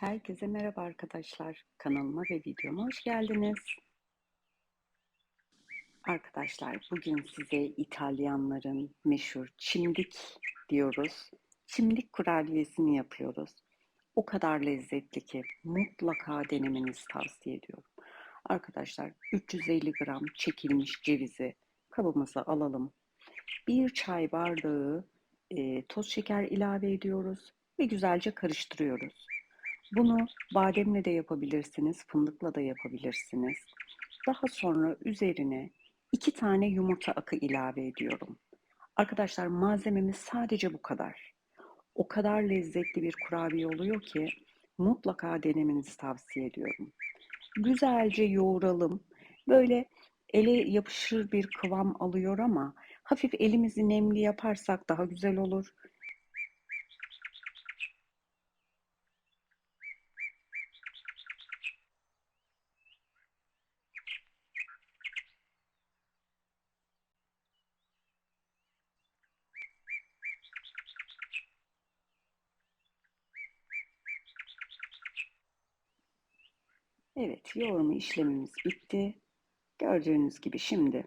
Herkese merhaba arkadaşlar. Kanalıma ve videoma hoş geldiniz. Arkadaşlar bugün size İtalyanların meşhur çimdik diyoruz. Çimdik kurabiyesini yapıyoruz. O kadar lezzetli ki mutlaka denemenizi tavsiye ediyorum. Arkadaşlar 350 gram çekilmiş cevizi kabımıza alalım. Bir çay bardağı e, toz şeker ilave ediyoruz ve güzelce karıştırıyoruz. Bunu bademle de yapabilirsiniz, fındıkla da yapabilirsiniz. Daha sonra üzerine iki tane yumurta akı ilave ediyorum. Arkadaşlar malzememiz sadece bu kadar. O kadar lezzetli bir kurabiye oluyor ki mutlaka denemenizi tavsiye ediyorum. Güzelce yoğuralım. Böyle ele yapışır bir kıvam alıyor ama hafif elimizi nemli yaparsak daha güzel olur. Evet, yoğurma işlemimiz bitti. Gördüğünüz gibi şimdi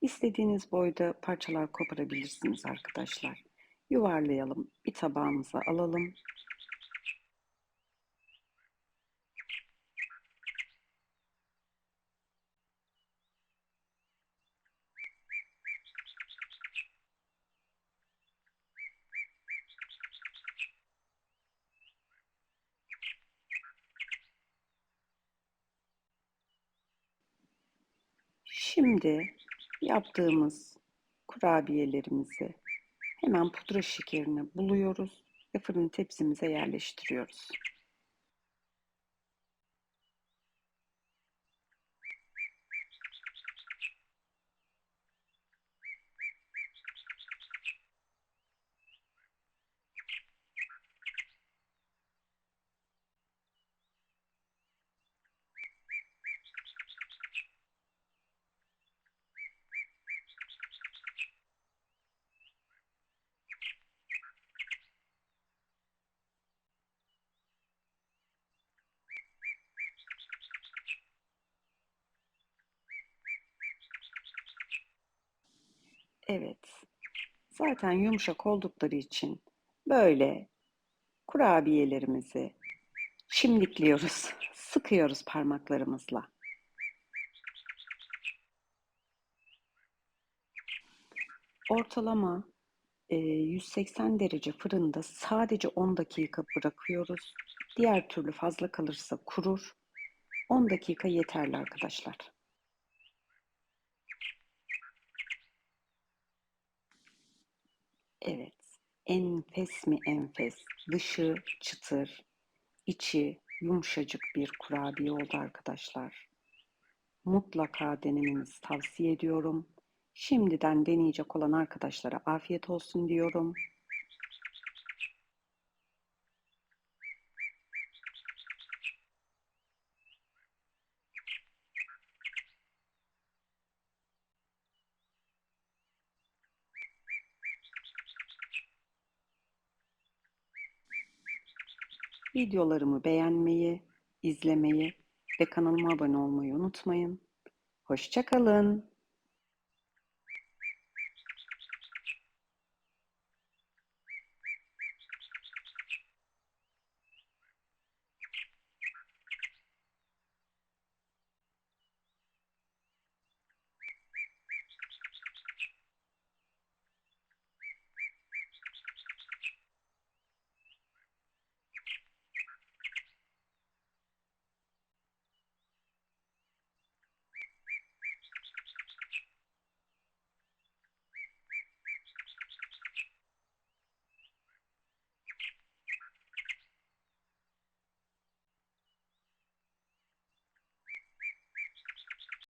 istediğiniz boyda parçalar koparabilirsiniz arkadaşlar. Yuvarlayalım, bir tabağımıza alalım. Şimdi yaptığımız kurabiyelerimizi hemen pudra şekerini buluyoruz ve fırın tepsimize yerleştiriyoruz. Evet, zaten yumuşak oldukları için böyle kurabiyelerimizi çimdikliyoruz, sıkıyoruz parmaklarımızla. Ortalama e, 180 derece fırında sadece 10 dakika bırakıyoruz. Diğer türlü fazla kalırsa kurur. 10 dakika yeterli arkadaşlar. Evet, enfes mi enfes. Dışı çıtır, içi yumuşacık bir kurabiye oldu arkadaşlar. Mutlaka denemenizi tavsiye ediyorum. Şimdiden deneyecek olan arkadaşlara afiyet olsun diyorum. Videolarımı beğenmeyi, izlemeyi ve kanalıma abone olmayı unutmayın. Hoşçakalın.